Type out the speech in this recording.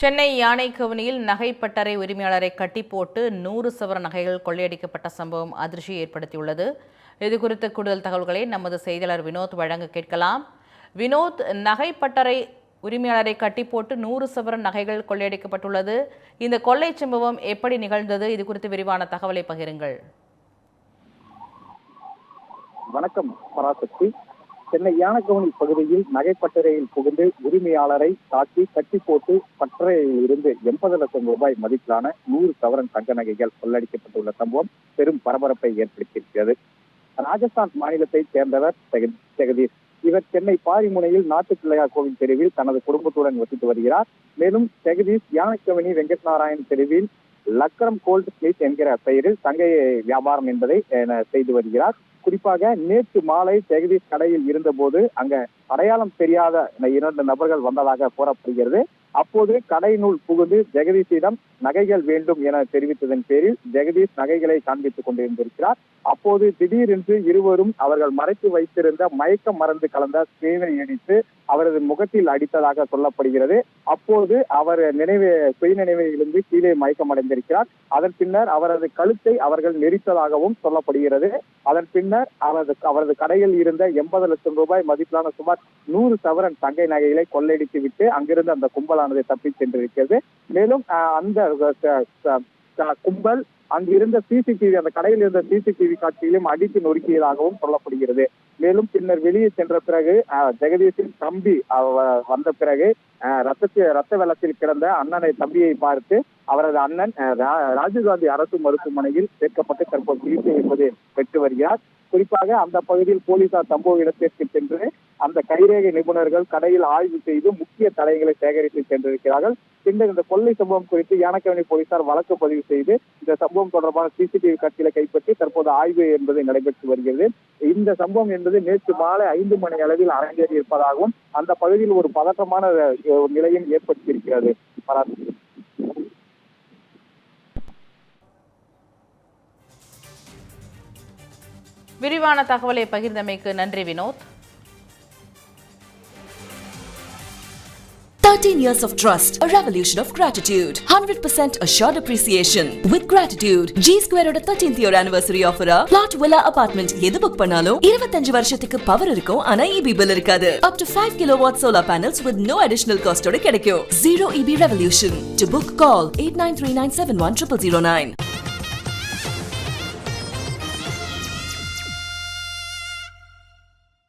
சென்னை யானைக்கவுனியில் நகைப்பட்டறை உரிமையாளரை கட்டி போட்டு நூறு சவர நகைகள் கொள்ளையடிக்கப்பட்ட சம்பவம் அதிர்ச்சியை ஏற்படுத்தியுள்ளது. இது குறித்த கூடுதல் தகவல்களை நமது செய்தியாளர் வினோத் வழங்க கேட்கலாம். வினோத் நகைப்பட்டறை உரிமையாளரை கட்டி போட்டு நூறு சவரன் நகைகள் கொள்ளையடிக்கப்பட்டுள்ளது. இந்த கொள்ளை சம்பவம் எப்படி நிகழ்ந்தது? இது குறித்து விரிவான தகவலை பகிருங்கள். வணக்கம் பராசக்தி. சென்னை யானக்கவுனி பகுதியில் நகைப்பட்டறையில் புகுந்து உரிமையாளரை தாக்கி கட்டி போட்டு பட்டறையில் இருந்து எண்பது லட்சம் ரூபாய் மதிப்பிலான நூறு சவரன் தங்க நகைகள் கொள்ளடிக்கப்பட்டுள்ள சம்பவம் பெரும் பரபரப்பை ஏற்படுத்தியிருக்கிறது. ராஜஸ்தான் மாநிலத்தை சேர்ந்தவர் ஜெகதீஷ் இவர் சென்னை பாரிமுனையில் நாட்டு பிள்ளையார் கோவில் தெருவில் தனது குடும்பத்துடன் வசித்து வருகிறார். மேலும் ஜெகதீஷ் யானைக்கவனி வெங்கட் நாராயண் தெருவில் லக்ரம் கோல்ட் பிளேஸ் என்கிற பெயரில் தங்க வியாபாரம் என்பதை செய்து வருகிறார். குறிப்பாக நேற்று மாலை ஜெகதீஷ் கடையில் இருந்தபோது அங்க அடையாளம் தெரியாத இரண்டு நபர்கள் வந்ததாக கூறப்படுகிறது. அப்போது கடையினுள் புகுந்து ஜெகதீஷிடம் நகைகள் வேண்டும் என தெரிவித்ததன் பேரில் ஜெகதீஷ் நகைகளை காண்பித்துக் கொண்டிருந்திருக்கிறார். அப்போது திடீரென்று இருவரும் அவர்கள் மறைத்து வைத்திருந்த மயக்க மருந்து கலந்த ஸ்கிரீனை இடித்து அவரது முகத்தில் அடித்ததாக சொல்லப்படுகிறது. அப்போது அவர் நினைவு சுய நினைவிலிருந்து கீழே மயக்கமடைந்திருக்கிறார். அதன் பின்னர் அவரது கழுத்தை அவர்கள் நெரித்ததாகவும் சொல்லப்படுகிறது. அதன் பின்னர் அவரது அவரது கடையில் இருந்த எண்பது லட்சம் ரூபாய் மதிப்பிலான சுமார் நூறு சவரன் தங்கை நகைகளை கொள்ளையடித்து விட்டு அங்கிருந்து அந்த கும்பலானது தப்பி சென்றிருக்கிறது. மேலும் அந்த கும்பல் அங்கிருந்த சிசிடிவி அந்த கடையில் இருந்த சிசிடிவி காட்சியிலும் அடித்து நொறுக்கியதாகவும் சொல்லப்படுகிறது. மேலும் பின்னர் வெளியே சென்ற பிறகு ஜெகதீஷின் தம்பி வந்த பிறகு ரத்தத்தில் ரத்த வெள்ளத்தில் கிடந்த அண்ணனை தம்பியை பார்த்து அவரது அண்ணன் ரா- ராஜீவ்காந்தி அரசு மருத்துவமனையில் சேர்க்கப்பட்டு தற்போது சிகிச்சை என்பது பெற்று வருகிறார். குறிப்பாக அந்த பகுதியில் போலீசார் சம்பவ இடத்திற்கு சென்று அந்த கைரேகை நிபுணர்கள் கடையில் ஆய்வு செய்து முக்கிய தடயங்களை சேகரித்து சென்றிருக்கிறார்கள். பின்னர் இந்த கொள்ளை சம்பவம் குறித்து யானக்கவனி போலீசார் வழக்கு பதிவு செய்து இந்த சம்பவம் தொடர்பான சிசிடிவி காட்சிகளை கைப்பற்றி தற்போது ஆய்வு என்பது நடைபெற்று வருகிறது. இந்த சம்பவம் என்பது நேற்று மாலை ஐந்து மணி அளவில் அரங்கேறி இருப்பதாகவும் அந்த பகுதியில் ஒரு பதற்றமான ஒரு நிலையும் ஏற்பட்டிருக்கிறது விரிவான தகவலை பகிர்ந்தமைக்கு நன்றி Vinod 13 years of trust, a revolution of gratitude, 100% assured appreciation. With gratitude, G Square ஓட 13th year anniversary offer a plot villa apartment எது book panalo 25 வருஷத்துக்கு பவர் இருக்கும் ஆனா EB bill இருக்காது. Up to 5 kilowatt solar panels with no additional cost ஓட கிடைக்கும். Zero EB revolution. To book, call 8939710009.